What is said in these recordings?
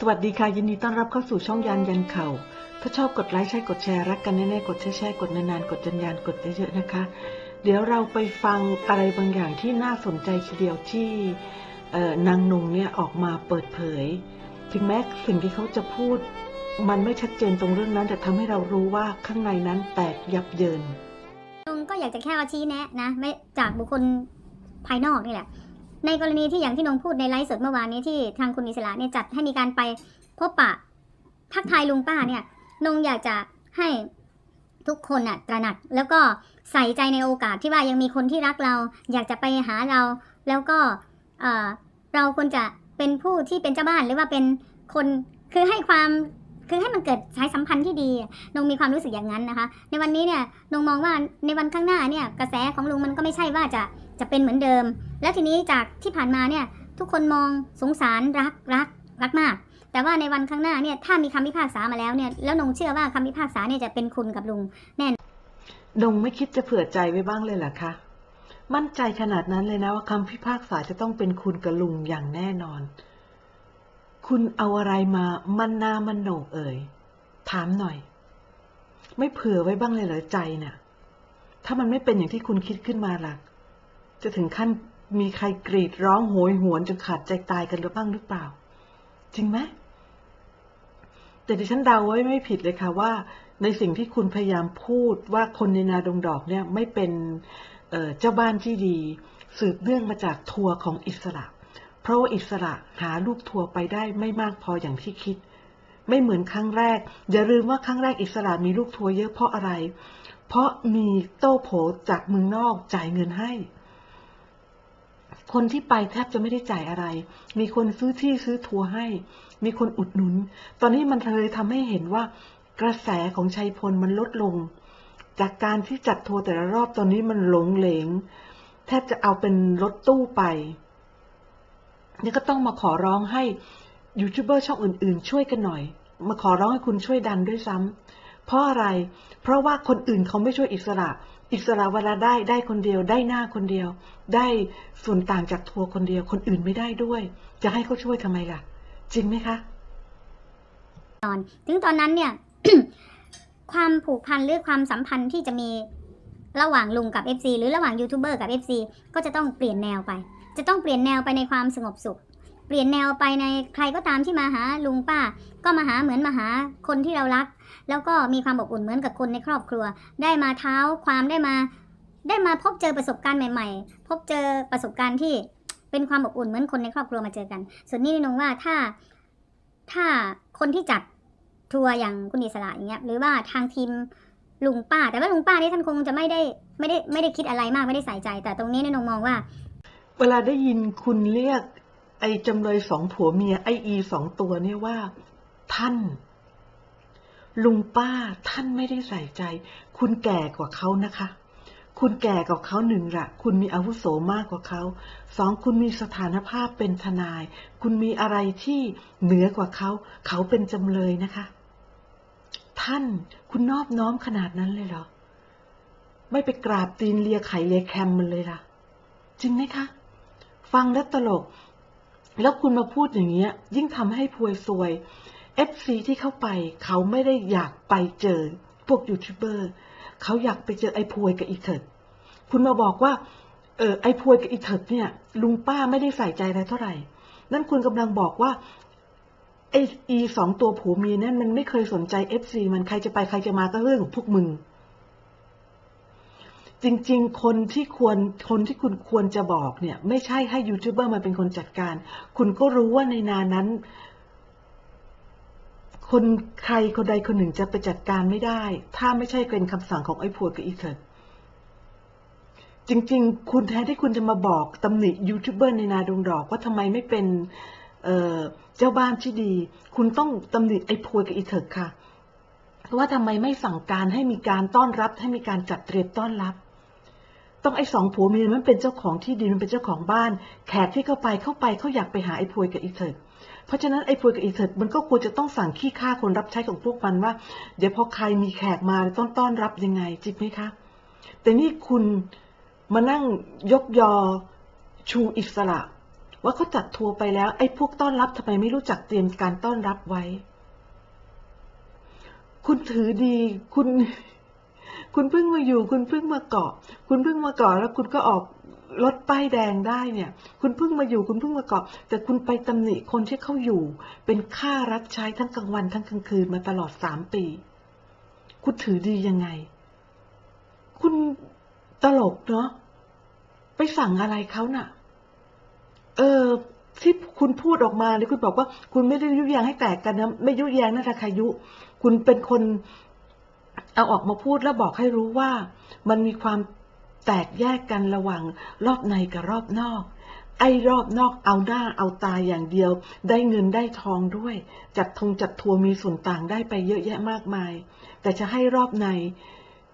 สวัสดีค่ะ ยินดีต้อนรับเข้าสู่ช่องยานยันเข่า ถ้าชอบกดไลค์ใช่กดแชร์รักกันแน่ๆกดแชร์ๆกดนานๆกดยันยันกดเยอะๆนะคะ เดี๋ยวเราไปฟังอะไรบางอย่างที่น่าสนใจทีเดียวที่นางนงเนี่ยออกมาเปิดเผย ถึงแม้สิ่งที่เขาจะพูด มันไม่ชัดเจนตรงเรื่องนั้น แต่ทำให้เรารู้ว่าข้างในนั้นแตกยับเยินนงก็อยากจะแค่ว่าชี้แนะนะไม่จากบุคคลภายนอกนี่แหละ ในกรณีที่อย่างที่นงพูดในไลฟ์สดเมื่อวานนี้ที่ทางคุณอิสระเนี่ยจัดให้มีการไปพบปะทักทายลุงป้าเนี่ยนงอยากจะให้ทุกคนน่ะตระหนัก แล้วก็ใส่ใจในโอกาสที่ว่ายังมีคนที่รักเรา อยากจะไปหาเรา แล้วก็เออเราควรจะเป็นผู้ที่เป็นเจ้าบ้านหรือว่าเป็นคนคือให้ความคือให้มันเกิดสายสัมพันธ์ที่ดีนงมีความรู้สึกอย่างนั้นนะคะ ในวันนี้เนี่ยนงมองว่าในวันข้างหน้าเนี่ยกระแสของลุงมันก็ไม่ใช่ว่าจะ จะเป็นเหมือนเดิม แล้วทีนี้จากที่ผ่านมาเนี่ยทุกคนมองสงสารรักรักรักมาก แต่ว่าในวันข้างหน้าเนี่ยถ้ามีคำพิพากษามาแล้วเนี่ยแล้วนงเชื่อว่าคำพิพากษาเนี่ยจะเป็นคุณกับลุงดงไม่คิดจะเผื่อใจไว้บ้างเลยเหรอคะมั่นใจขนาดนั้นเลยนะว่าคำพิพากษาจะต้องเป็นคุณกับลุงอย่างแน่นอน คุณเอาอะไรมามันหนามันโหนกเอ่ยถามหน่อย ไม่เผื่อไว้บ้างเลยเหรอใจน่ะ ถ้ามันไม่เป็นอย่างที่คุณคิดขึ้นมาล่ะ จะถึงขั้นมีใครกรีดร้องโหยหวนจนขาดใจตายกันหรือบ้างหรือเปล่า จริงไหมแต่ดิฉันเดาไว้ไม่ผิดเลยค่ะว่า ในสิ่งที่คุณพยายามพูดว่าคนในนาดงดอกเนี่ยไม่เป็นเเจ้าบ้านที่ดี สืบเนื่องมาจากทัวร์ของอิสระ เพราะว่าอิสระหาลูกทัวร์ไปได้ไม่มากพออย่างที่คิด ไม่เหมือนครั้งแรก อย่าลืมว่าครั้งแรกอิสระมีลูกทัวร์เยอะเพราะอะไร เพราะมีโต้โผจากเมืองนอกจ่ายเงินให้ คนที่ไปแทบจะไม่ได้จ่ายอะไร มีคนซื้อที่ซื้อทัวร์ให้ มีคนอุดหนุน ตอนนี้มันเลยทำให้เห็นว่ากระแสของชัยพลมันลดลง จากการที่จัดทัวร์แต่ละรอบตอนนี้มันหลงเหลง แทบจะเอาเป็นรถตู้ไป นี่ก็ต้องมาขอร้องให้ยูทูบเบอร์ช่องอื่นๆ ช่วยกันหน่อย มาขอร้องให้คุณช่วยดันด้วยซ้ำเพราะอะไร เพราะว่าคนอื่นเขาไม่ช่วยอิสระ อิสระเวลาได้ได้คนเดียวได้หน้าคนเดียว ได้ส่วนต่างจากทัวร์คนเดียว คนอื่นไม่ได้ด้วย จะให้เขาช่วยทำไมล่ะ จริงไหมคะตอนถึงตอนนั้นเนี่ย ความผูกพันหรือความสัมพันธ์ที่จะมีระหว่างลุงกับ FC หรือระหว่างยูทูบเบอร์กับ FC ก็จะต้องเปลี่ยนแนวไป จะต้องเปลี่ยนแนวไปในความสงบสุข เปลี่ยนแนวไปในใครก็ตามที่มาหาลุงป้า ก็มาหาเหมือนมาหาคนที่เรารัก แล้วก็มีความอบอุ่นเหมือนกับคนในครอบครัว ได้มาเท้าความได้มา ได้มาพบเจอประสบการณ์ใหม่ ๆ พบเจอประสบการณ์ที่เป็นความอบอุ่นเหมือนคนในครอบครัวมาเจอกัน ส่วนนี้นงว่าถ้าถ้าคนที่จัดทัวร์อย่างคุณอิสระอย่างเงี้ยหรือว่าทางทีมลุงป้า แต่ว่าลุงป้านี่ท่านคงจะไม่ได้ไม่ได้ไม่ได้คิดอะไรมากไม่ได้ใส่ใจ แต่ตรงนี้นี่ยนงมองว่า เวลาได้ยินคุณเรียก ไอ้จำเลยสองผัวเมียไออีสองตัวเนี่ยว่า ท่าน ลุงป้าท่านไม่ได้ใส่ใจ คุณแก่กว่าเขานะคะ คุณแก่กว่าเขาหนึ่งละคุณมีอาวุโสมากกว่าเขาสองคุณมีสถานภาพเป็นทนาย คุณมีอะไรที่เหนือกว่าเขา เขาเป็นจำเลยนะคะ ท่านคุณนอบน้อมขนาดนั้นเลยเหรอ ไม่ไปกราบตีนเลียไข่เลียแคมมันเลยล่ะ จริงไหมคะ ฟังแล้วตลก แล้วคุณมาพูดอย่างเงี้ย ยิ่งทำให้พวยซวย FC ที่เข้าไป เขาไม่ได้อยากไปเจอ พวกยูทูบเบอร์เขาอยากไปเจอไอ้พวยกับอีเถิดคุณมาบอกว่า เออไอ้พวยกับอีเถิดเนี่ย ลุงป้าไม่ได้ใส่ใจอะไรเท่าไหร่ นั่นคุณกำลังบอกว่าไอ้อีสองตัวผัวเมียนั่นมันไม่เคยสนใจ FC มันใครจะไปใครจะมาก็เรื่องของพวกมึง จริงๆ คนที่ควรคนที่คุณควรจะบอกเนี่ย ไม่ใช่ให้ยูทูบเบอร์มาเป็นคนจัดการ คุณก็รู้ว่าในนานั้น คนใครคนใดคนหนึ่งจะไปจัดการไม่ได้ ถ้าไม่ใช่เป็นคำสั่งของไอ้พวกกับอีเถิดจริง ๆ คุณแทนที่คุณจะมาบอกตำหนิยูทูบเบอร์ในนาดงดอกว่าทำไมไม่เป็นเเจ้าบ้านที่ดี คุณต้องตำหนิไอ้พวยกับอีเถิดค่ะว่าทำไมไม่สั่งการให้มีการต้อนรับให้มีการจัดเตรียมต้อนรับ ต้องไอ้สองผัวเมียมันเป็นเจ้าของที่ดินมันเป็นเจ้าของบ้าน แขกที่เข้าไปเข้าไปเขาอยากไปหาไอ้พวยกับอีเถิดเพราะฉะนั้นไอ้พวยกับอีเถิดมันก็ควรจะต้องสั่งขี้ข้าคนรับใช้ของพวกมันว่า เดี๋ยวพอใครมีแขกมาต้องต้อนรับยังไงจริงไหมคะ แต่นี่คุณมานั่งยกยอชูอิสระ ว่าว่าเขาจัดทัวร์ไปแล้ว ไอ้พวกต้อนรับทำไมไม่รู้จักเตรียมการต้อนรับไว้ คุณถือดีคุณ คุณเพิ่งมาอยู่ คุณเพิ่งมาเกาะ คุณเพิ่งมาเกาะแล้วคุณก็ออกรถป้ายแดงได้เนี่ย คุณเพิ่งมาอยู่ คุณเพิ่งมาเกาะ แต่คุณไปตำหนิคนที่เขาอยู่ เป็นข้ารับใช้ทั้งกลางวันทั้งกลางคืนมาตลอดสามปี คุณถือดียังไง คุณตลกเนาะไปสั่งอะไรเขาน่ะ เออที่คุณพูดออกมาเนี่ยคุณบอกว่า คุณไม่ได้ยุยงให้แตกกันนะไม่ยุยงนะทาคายุ คุณเป็นคน เอาออกมาพูดแล้วบอกให้รู้ว่า มันมีความแตกแยกกันระหว่างรอบในกับรอบนอก ไอ้รอบนอกเอาหน้าเอาตาอย่างเดียว ได้เงินได้ทองด้วย จัดทงจัดทัวร์มีส่วนต่างได้ไปเยอะแยะมากมาย แต่จะให้รอบใน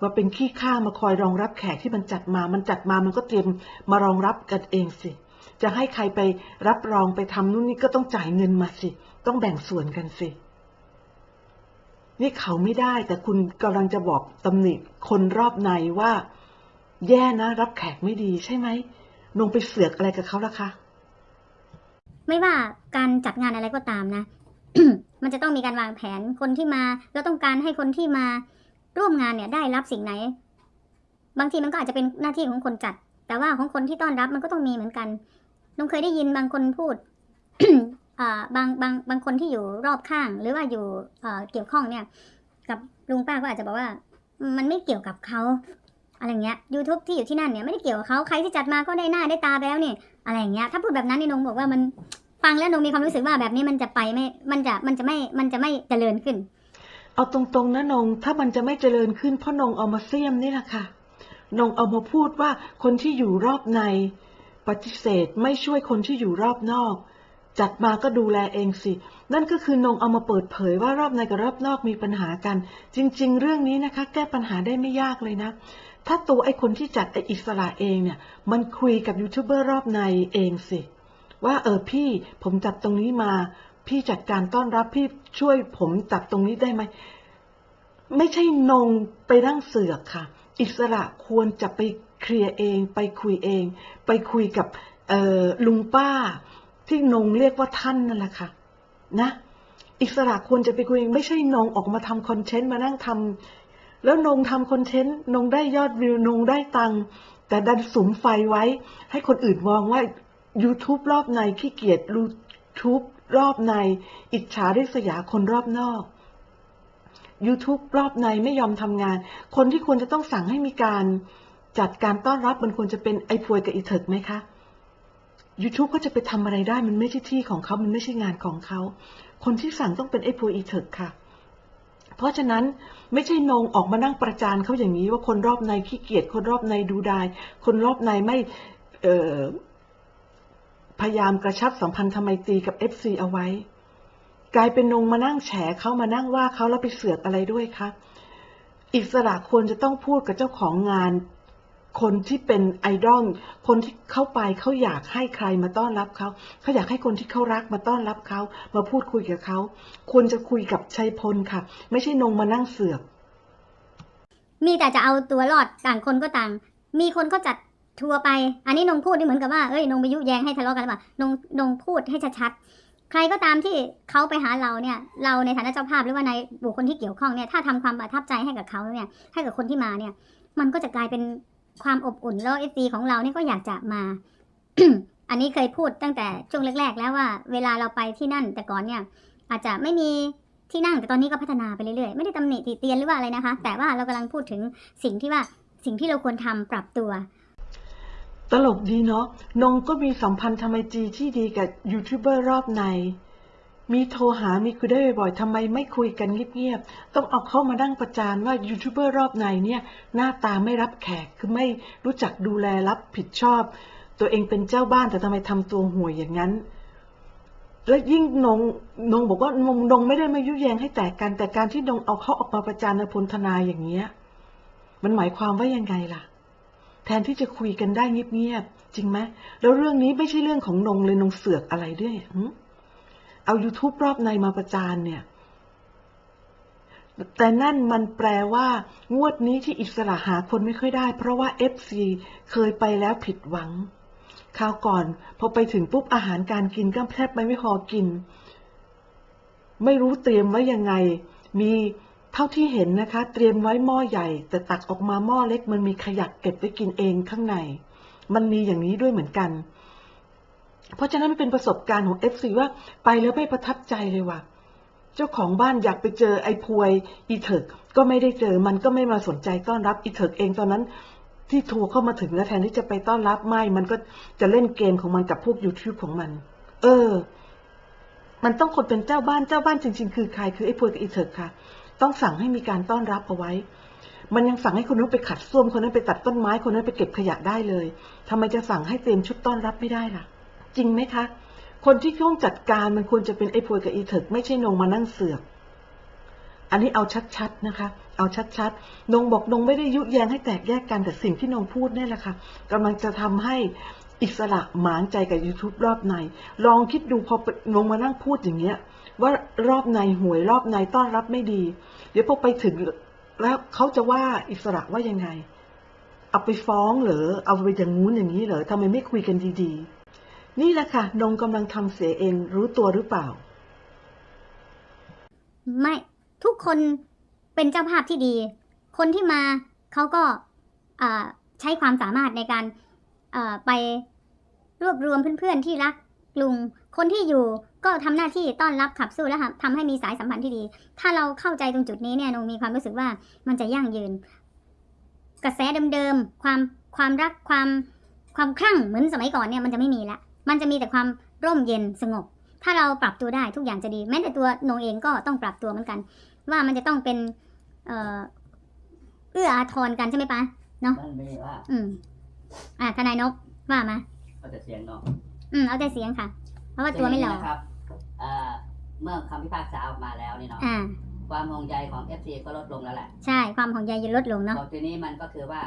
มาเป็นขี้ข้ามาคอยรองรับแขกที่มันจัดมา มันจัดมามันก็เตรียมมารองรับกันเองสิ จะให้ใครไปรับรองไปทำนู่นนี่ก็ต้องจ่ายเงินมาสิ ต้องแบ่งส่วนกันสิ นี่เขาไม่ได้ แต่คุณกำลังจะบอกตำหนิคนรอบในว่า แย่นะ รับแขกไม่ดีใช่ไหมลงไปเสือกอะไรกับเขาละคะไม่ว่าการจัดงานอะไรก็ตามนะ มันจะต้องมีการวางแผนคนที่มา เราต้องการให้คนที่มาร่วมงานเนี่ยได้รับสิ่งไหน บางทีมันก็อาจจะเป็นหน้าที่ของคนจัด แต่ว่าของคนที่ต้อนรับมันก็ต้องมีเหมือนกันนงเคยได้ยินบางคนพูด บางบางบางคนที่อยู่รอบข้างหรือว่าอยู่เกี่ยวข้องเนี่ย กับลุงป้าก็อาจจะบอกว่า มันไม่เกี่ยวกับเขาอะไรเงี้ย YouTube ที่อยู่ที่นั่นเนี่ยไม่ได้เกี่ยวกับเขาใครที่จัดมาก็ได้หน้าได้ตาไปแล้วนี่อะไรเงี้ยถ้าพูดแบบนั้นนี่นงบอกว่ามันฟังแล้วนูมีความรู้สึกว่าแบบนี้มันจะไปไม่มันจะมันจะไม่มันจะไม่เจริญขึ้น เอาตรงๆนะนงถ้ามันจะไม่เจริญขึ้นเพราะนงเอามาเสียมนี่แหละค่ะนงเอามาพูดว่าคนที่อยู่รอบในปฏิเสธไม่ช่วยคนที่อยู่รอบนอก จัดมาก็ดูแลเองสิ นั่นก็คือนงเอามาเปิดเผยว่ารอบในกับรอบนอกมีปัญหากัน จริง ๆ เรื่องนี้นะคะ แก้ปัญหาได้ไม่ยากเลยนะ ถ้าตัวไอ้คนที่จัดไอ้อิสระเองเนี่ย มันคุยกับยูทูบเบอร์รอบในเองสิ ว่าเออพี่ผมจัดตรงนี้มา พี่จัดการต้อนรับพี่ช่วยผมจัดตรงนี้ได้ไหมไม่ใช่นงไปนั่งเสือกค่ะ อิสระควรจะไปเคลียร์เอง ไปคุยเอง ไปคุยกับออลุงป้า ที่นงเรียกว่าท่านนั่นแหละค่ะนะอิสระควรจะไปคุยเองไม่ใช่นงออกมาทำคอนเทนต์มานั่งทำแล้วนงทำคอนเทนต์นงได้ยอดวิวนงได้ตังค์แต่ดันสุมไฟไว้ ให้คนอื่นมองว่า YouTube รอบในขี้เกียจ YouTube รอบใน อิจฉาริษยาคนรอบนอก YouTube รอบในไม่ยอมทำงาน คนที่ควรจะต้องสั่งให้มีการจัดการต้อนรับมันควรจะเป็นไอ้พวยกับอีเถิกไหมคะ YouTube ก็จะไปทำอะไรได้มันไม่ใช่ที่ของเขามันไม่ใช่งานของเขา คนที่สั่งต้องเป็นไอ้พวอีเถิกค่ะ เพราะฉะนั้นไม่ใช่นงออกมานั่งประจานเขาอย่างนี้ว่าคนรอบในขี้เกียจคนรอบในดูดาย คนรอบในไม่พยายามกระชับสัมพันธไมตีกับ FC เอาไว้ กลายเป็นนงมานั่งแฉเขามานั่งว่าเขาแล้วไปเสือกอะไรด้วยคะอิสระควรจะต้องพูดกับเจ้าของงาน คนที่เป็นไอดอลคนที่เข้าไปเขาอยากให้ใครมาต้อนรับเขาเขาอยากให้คนที่เขารักมาต้อนรับเขามาพูดคุยกับเขาควรจะคุยกับชัยพลค่ะ ไม่ใช่นงมานั่งเสือก มีแต่จะเอาตัวรอดต่างคนก็ต่าง มีคนก็จัดทัวร์ไป อันนี้นงพูดนี่เหมือนกับว่าเอ้ยนงไปยุแยงให้ทะเลาะกันหรือเปล่านงนงพูดให้ชัดๆใครก็ตามที่เขาไปหาเราเนี่ย เราในฐานะเจ้าภาพหรือว่าในบุคคลที่เกี่ยวข้องเนี่ยถ้าทำความประทับใจให้กับเขาเนี่ยให้กับคนที่มาเนี่ย มันก็จะกลายเป็น ความอบอุ่นแล้วเอฟซีของเราเนี่ยก็อยากจะมา อันนี้เคยพูดตั้งแต่ช่วงแรก ๆ แล้วว่าเวลาเราไปที่นั่น แต่ก่อนเนี่ย อาจจะไม่มีที่นั่งแต่ตอนนี้ก็พัฒนาไปเรื่อยๆ ไม่ได้ตำหนิติเตียนหรือว่าอะไรนะคะ แต่ว่าเรากำลังพูดถึงสิ่งที่ว่าสิ่งที่เราควรทำปรับตัว ตลกดีเนาะนงก็มีสัมพันธ์ทำไมจีที่ดีกับยูทูบเบอร์รอบใน มีโทรหามีคุยได้บ่อยๆทำไมไม่คุยกันเงียบๆ ต้องเอาเข้ามานั่งประจานว่ายูทูบเบอร์รอบในเนี่ย หน้าตาไม่รับแขก คือไม่รู้จักดูแลรับผิดชอบ ตัวเองเป็นเจ้าบ้านแต่ทำไมทำตัวห่วยอย่างนั้น และยิ่งนงนงบอกว่านงนงไม่ได้มายุแยงให้แตกกัน แต่การที่นงเอาเขาออกมาประจานพลธนาอย่างเงี้ย มันหมายความว่ายังไงล่ะ แทนที่จะคุยกันได้เงียบๆจริงไหมแล้วเรื่องนี้ไม่ใช่เรื่องของนงเลยนงเสือกอะไรด้วยหึ เอา YouTube รอบในมาประจานเนี่ย แต่นั่นมันแปลว่า งวดนี้ที่อิสระหาคนไม่ค่อยได้ เพราะว่า FC เคยไปแล้วผิดหวังคราวก่อนพอไปถึงปุ๊บอาหารการกินก็แทบไม่ไม่พอกิน ไม่รู้เตรียมไว้ยังไง มีเท่าที่เห็นนะคะ เตรียมไว้หม้อใหญ่ แต่ตักออกมาหม้อเล็กมันมีขยะเก็บไว้กินเองข้างใน มันมีอย่างนี้ด้วยเหมือนกัน เพราะฉะนั้นมันเป็นประสบการณ์ของ FC ว่าไปแล้วไม่ประทับใจเลยว่ะ เจ้าของบ้านอยากไปเจอไอ้พวยอีเถิกก็ไม่ได้เจอมันก็ไม่มาสนใจต้อนรับอีเถิกเองตอนนั้น ที่ทัวร์เข้ามาถึงแล้วแทนที่จะไปต้อนรับไม่ มันก็จะเล่นเกมของมันกับพวก YouTube ของมัน เออ มันต้องคนเป็นเจ้าบ้านเจ้าบ้านจริง ๆ คือใครคือไอ้พวยกับอีเถิกค่ะ ต้องสั่งให้มีการต้อนรับเอาไว้มันยังสั่งให้คนนู้นไปขัดส้วมคนนั้นไปตัดต้นไม้คนนั้นไปเก็บขยะได้เลยทำไมจะสั่งให้เตรียมชุดต้อนรับไม่ได้ล่ะ จริงไหมคะ คนที่ต้องจัดการมันควรจะเป็นไอ้พวยกับอีเถิกไม่ใช่นงมานั่งเสือก อันนี้เอาชัดๆนะคะ เอาชัดๆนงบอกนงไม่ได้ยุแยงให้แตกแยกกันแต่สิ่งที่นงพูดนี่แหละค่ะกำลังจะทำให้อิสระหมางใจกับ YouTube รอบใน ลองคิดดูพอนงมานั่งพูดอย่างเงี้ย ว่ารอบในหวยรอบในต้อนรับไม่ดี เดี๋ยวพอไปถึงแล้วเขาจะว่าอิสระว่ายังไง เอาไปฟ้องเหรอ เอาไปอย่างงู้นอย่างนี้เหรอทำไมไม่คุยกันดี ๆ นี่แหละค่ะนงกำลังทำเสียเองรู้ตัวหรือเปล่า ไม่ ทุกคนเป็นเจ้าภาพที่ดี คนที่มาเขาก็ใช้ความสามารถในการไปรวบรวมเพื่อนๆที่รักลุง คนที่อยู่ก็ทำหน้าที่ต้อนรับขับสู้และทำให้มีสายสัมพันธ์ที่ดี ถ้าเราเข้าใจตรงจุดนี้เนี่ยนงมีความรู้สึกว่ามันจะยั่งยืน กระแสเดิมๆความความรักความความคลั่งเหมือนสมัยก่อนเนี่ยมันจะไม่มีละ มันจะมีแต่ความร่มเย็นสงบ ถ้าเราปรับตัวได้ทุกอย่างจะดี แม้แต่ตัวนงเองก็ต้องปรับตัวเหมือนกัน ว่ามันจะต้องเป็น เอ่อเอื้ออาทรกันใช่ไหมปะมันไม่ได้ว่า อืม อ่าทนายนกว่ามาเขาจะเสียงเนาะอืมเอาแต่เสียงค่ะ เพราะว่าตัวไม่หล่อนะครับเอ่อเมื่อคำพิพากษาออกมาแล้วนี่เนาะอ่า ความห่วงใยของ FC ก็ลดลงแล้วแหละ ใช่ ความห่วงใยจะลดลงเนาะบอกทีนี้มันก็คือว่า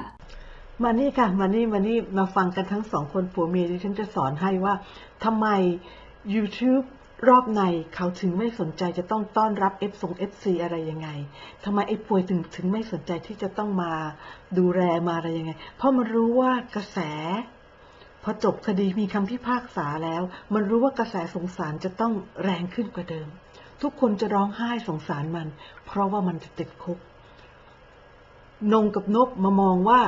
มานี่ค่ะมานี่มานี่มาฟังกันทั้งสองคนผัวเมียดิฉันจะสอนให้ว่าทำไม YouTube รอบในเขาถึงไม่สนใจจะต้องต้อนรับ F ส่ง FC อะไรยังไงทำไมไอ้ป่วยถึงถึงไม่สนใจที่จะต้องมาดูแลมาอะไรยังไง เพราะมันรู้ว่ากระแส พอจบคดีมีคำพิพากษาแล้ว มันรู้ว่ากระแสสงสารจะต้องแรงขึ้นกว่าเดิม ทุกคนจะร้องไห้สงสารมัน เพราะว่ามันจะติดคุก นงกับนบมามองว่า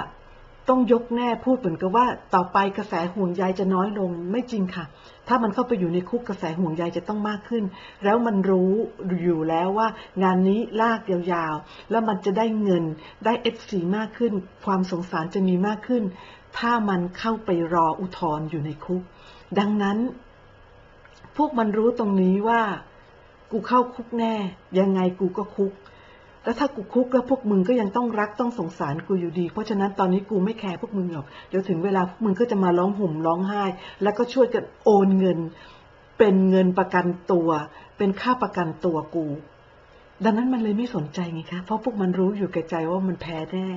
ต้องยกแน่พูดเหมือนกับว่า ต่อไปกระแสห่วงใยจะน้อยลงไม่จริงค่ะ ถ้ามันเข้าไปอยู่ในคุกกระแสห่วงใยจะต้องมากขึ้น แล้วมันรู้อยู่แล้วว่า งานนี้ลากยาวๆ แล้วมันจะได้เงินได้เอฟซีมากขึ้น ความสงสารจะมีมากขึ้น ถ้ามันเข้าไปรออุทธรณ์อยู่ในคุก ดังนั้น พวกมันรู้ตรงนี้ว่า กูเข้าคุกแน่ ยังไงกูก็คุก แล้วถ้ากูคุกแล้วพวกมึงก็ยังต้องรักต้องสงสารกูอยู่ดี เพราะฉะนั้นตอนนี้กูไม่แคร์พวกมึงหรอก เดี๋ยวถึงเวลาพวกมึงก็จะมาร้องห่มร้องไห้ แล้วก็ช่วยกันโอนเงิน เป็นเงินประกันตัว เป็นค่าประกันตัวกู ดังนั้นมันเลยไม่สนใจไงคะ เพราะพวกมันรู้อยู่แก่ใจว่ามันแพ้แน่